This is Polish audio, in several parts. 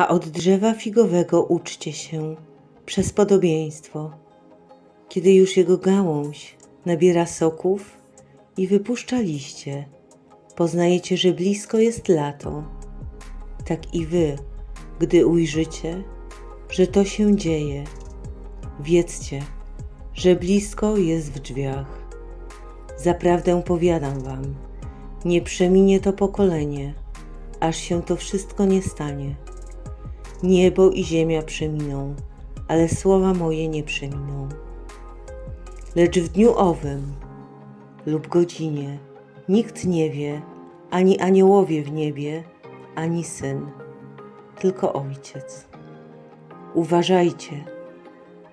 A od drzewa figowego uczcie się przez podobieństwo. Kiedy już jego gałąź nabiera soków i wypuszcza liście, poznajecie, że blisko jest lato. Tak i wy, gdy ujrzycie, że to się dzieje, wiedzcie, że blisko jest w drzwiach. Zaprawdę powiadam wam, nie przeminie to pokolenie, aż się to wszystko nie stanie. Niebo i ziemia przeminą, ale słowa moje nie przeminą. Lecz w dniu owym lub godzinie nikt nie wie, ani aniołowie w niebie, ani syn, tylko ojciec. Uważajcie,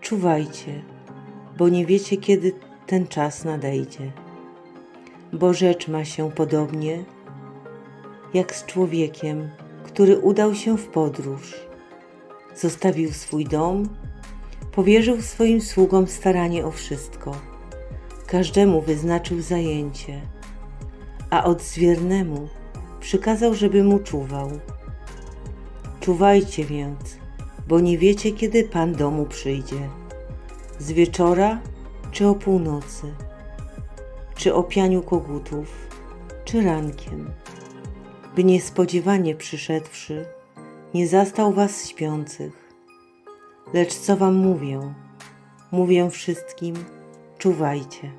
czuwajcie, bo nie wiecie, kiedy ten czas nadejdzie. Bo rzecz ma się podobnie jak z człowiekiem, który udał się w podróż. Zostawił swój dom, powierzył swoim sługom staranie o wszystko. Każdemu wyznaczył zajęcie, a odźwiernemu przykazał, żeby mu czuwał. Czuwajcie więc, bo nie wiecie, kiedy Pan domu przyjdzie. Z wieczora czy o północy, czy o pianiu kogutów, czy rankiem, by niespodziewanie przyszedłszy, nie zastał was śpiących. Lecz co wam mówię? Mówię wszystkim, czuwajcie.